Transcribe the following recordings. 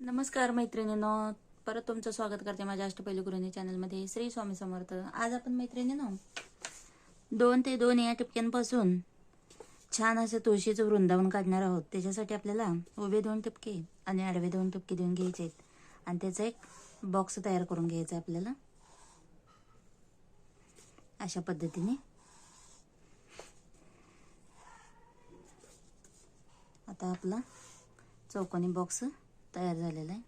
नमस्कार मैत्रिणींनो. परत तुमचं स्वागत करते माझ्या अष्टपैलू गुरुनी चॅनलमध्ये. श्री स्वामी समर्थ. आज आपण मैत्रिणींनो दोन ते दोन या टिपक्यांपासून छान असं तुळशीचं वृंदावन काढणार आहोत. त्याच्यासाठी आपल्याला उभे दोन टिपके आणि आडवे दोन टिपके देऊन घ्यायचे आहेत. आणि त्याचा एक बॉक्स तयार करून घ्यायचा आहे आपल्याला. अशा पद्धतीने. आता आपला चौकोनी बॉक्स तयार झालेला आहे.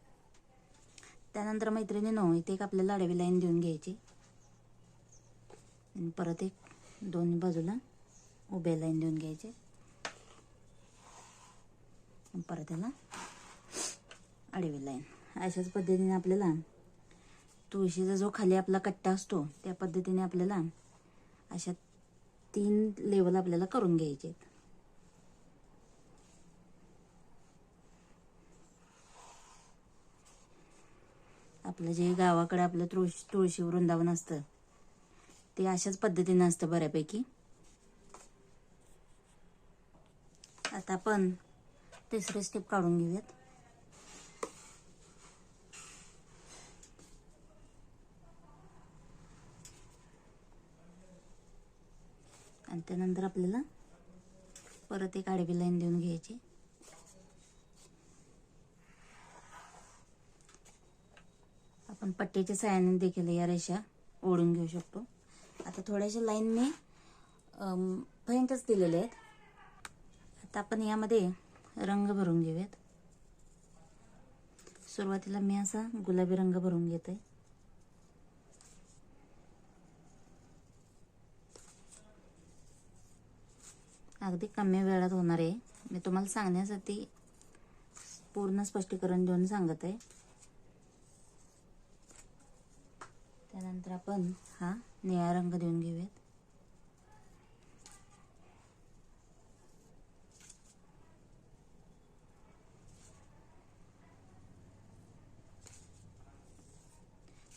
त्यानंतर मैत्रिणी नऊ इथे एक आपल्याला आडवी लाईन देऊन घ्यायची. आणि परत एक दोन्ही बाजूला उभ्या लाईन देऊन घ्यायचे. परत त्याला आडवी लाईन. अशाच पद्धतीने आपल्याला तुळशीचा जो खाली आपला कट्टा असतो त्या पद्धतीने आपल्याला अशा तीन लेवल आपल्याला करून घ्यायचे आहेत. आपलं जे गावाकडे आपलं तुळशी तुळशी वृंदावन असतं ते अशाच पद्धतीनं असतं बऱ्यापैकी. आता आपण तिसरी स्टेप काढून घेऊयात. आणि त्यानंतर आपल्याला परत एक आडवी लाईन देऊन घ्यायची. आपण पट्टीच्या साह्याने देखील या रेषा ओढून घेऊ शकतो. आता थोड्याशा लाईन मी पर्यंतच दिलेले आहेत. आता आपण यामध्ये रंग भरून घेऊयात. सुरुवातीला मी असा गुलाबी रंग भरून घेते. अगदी कमी वेळात होणार आहे. मी तुम्हाला सांगण्यासाठी पूर्ण स्पष्टीकरण देऊन सांगत. आहे त्यानंतर आपण हा निळा रंग देऊन घेऊयात.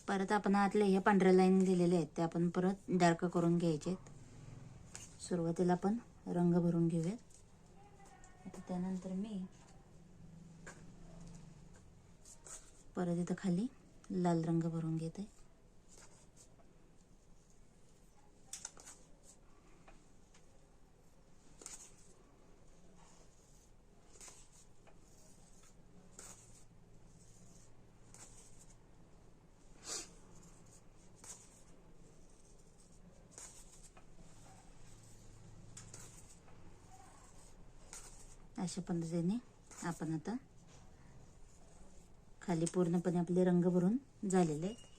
परत आपण आतले हे पांढऱ्या लाईन दिलेले आहेत ते आपण परत डार्क करून घ्यायचे आहेत. सुरुवातीला आपण रंग भरून घेऊयात. आता त्यानंतर मी परत इथं खाली लाल रंग भरून घेते. अशा पद्धतीने आपण आता खाली पूर्णपणे आपले रंग भरून झालेले आहेत.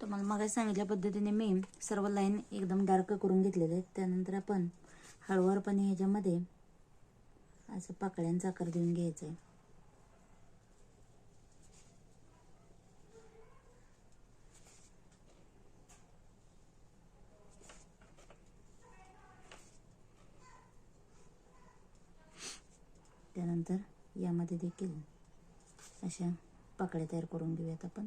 तुम्हाला मग सांगितल्या पद्धतीने मी सर्व लाईन एकदम डार्क करून घेतलेले आहेत. त्यानंतर आपण हळूवारपणे ह्याच्यामध्ये असं पाकळ्यांचा आकार देऊन घ्यायचा आहे. त्यानंतर यामध्ये देखील अशा पाकळ्या तयार करून घेऊयात आपण.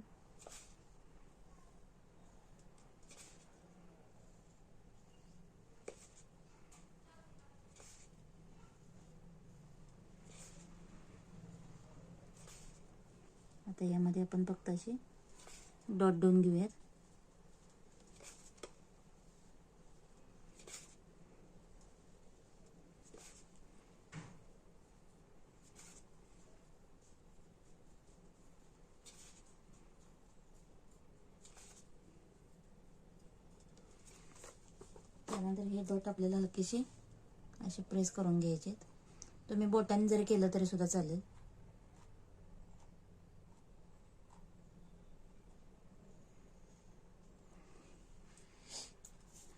आता यामध्ये आपण फक्त असे डॉट डोन घेऊयात त्यानंतर हे डॉट आपल्याला हलकेसे असे प्रेस करून घ्यायचे तुम्ही बोटाने जरी केलं तरी सुद्धा चालेल.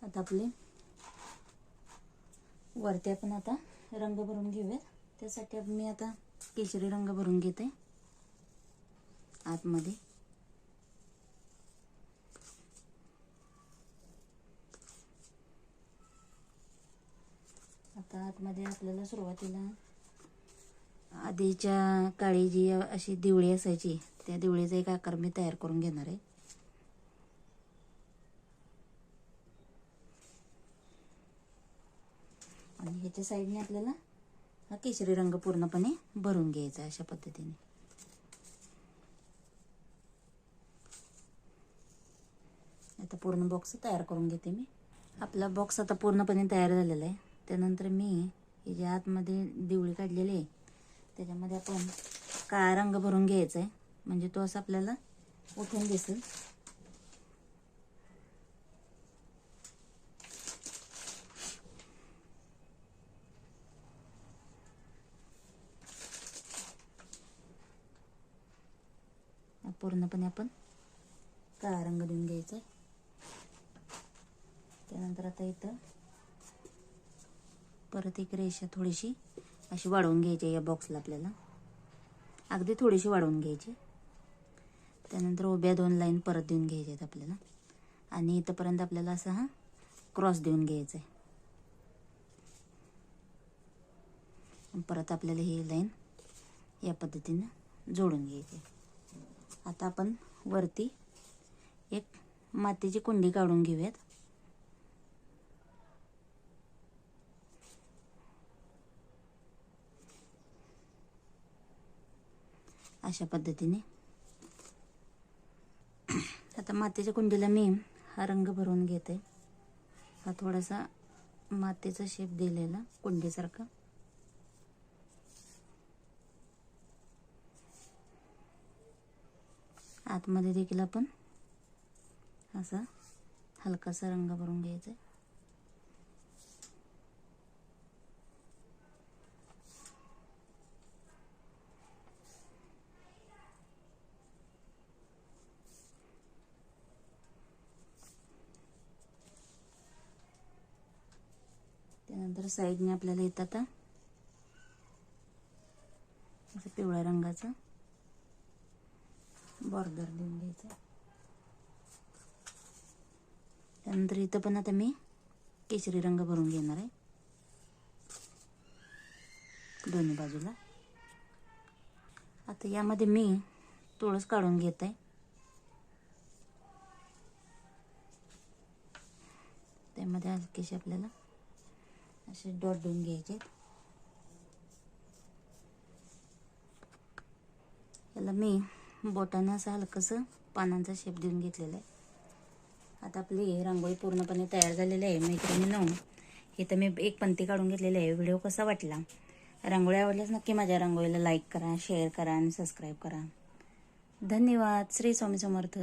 आता आपले वरती आपण आता रंग भरून घेऊयात. त्यासाठी आपण- मी आता केशरी रंग भरून घेते. आतमध्ये. आता आतमध्ये आपल्याला सुरुवातीला आधीच्या काळी जी अशी दिवळी असायची त्या दिवळीचा एक आकार मी तयार करून घेणार आहे. आणि ह्याच्या साईडने आपल्याला हा केशरी रंग पूर्णपणे भरून घ्यायचा अशा पद्धतीने. आता पूर्ण बॉक्स तयार करून घेते मी. आपला बॉक्स आता पूर्णपणे तयार झालेला आहे. त्यानंतर मी हे जे आतमध्ये दिवळी काढलेली आहे. त्याच्यामध्ये आपण काळा रंग भरून घ्यायचा आहे म्हणजे तो असं आपल्याला उठून दिसेल. पूर्णपणे आपण काळा रंग देऊन घ्यायचा आहे त्यानंतर आता इथं परत एक रेषा थोडीशी अशी वाढवून घ्यायची आहे या बॉक्सला आपल्याला. अगदी थोडीशी वाढवून घ्यायची. त्यानंतर उभ्या दोन लाईन परत देऊन घ्यायच्या आहेत आपल्याला. आणि इथंपर्यंत आपल्याला असा हा क्रॉस देऊन घ्यायचा आहे. परत आपल्याला ही लाईन या पद्धतीनं जोडून घ्यायची आहे. आता आपण वरती एक मातीची कुंडी काढून घेऊयात. अशा पद्धतीने. आता मातीच्या कुंडीला मी हा रंग भरून घेते. हा थोडासा मातीचा शेप दिलेला कुंडीसारखा. आतमध्ये देखील आपण असा हलकासा रंग भरून घ्यायचा त्यानंतर साईडने आपल्याला येतं आता असं पिवळ्या रंगाचं बॉर्डर देऊन घ्यायचं. त्यानंतर इथं पण आता मी केशरी रंग भरून घेणार आहे. दोन्ही बाजूला. आता यामध्ये मी तुळस काढून घेत. आहे त्यामध्ये हलकेशी आपल्याला असे डॉट देऊन घ्यायचे. याला मी बोटाने असं हलकंसं पानांचा शेप देऊन घेतलेला आहे. आता आपली रांगोळी पूर्णपणे तयार झालेली आहे मैत्रिणीनं. इथं मी एक पंक्ती काढून घेतलेली आहे. व्हिडिओ कसा वाटला? रांगोळी आवडल्यास नक्की माझ्या रांगोळीला लाईक करा शेअर करा आणि सबस्क्राईब करा. धन्यवाद. श्री स्वामी समर्थ.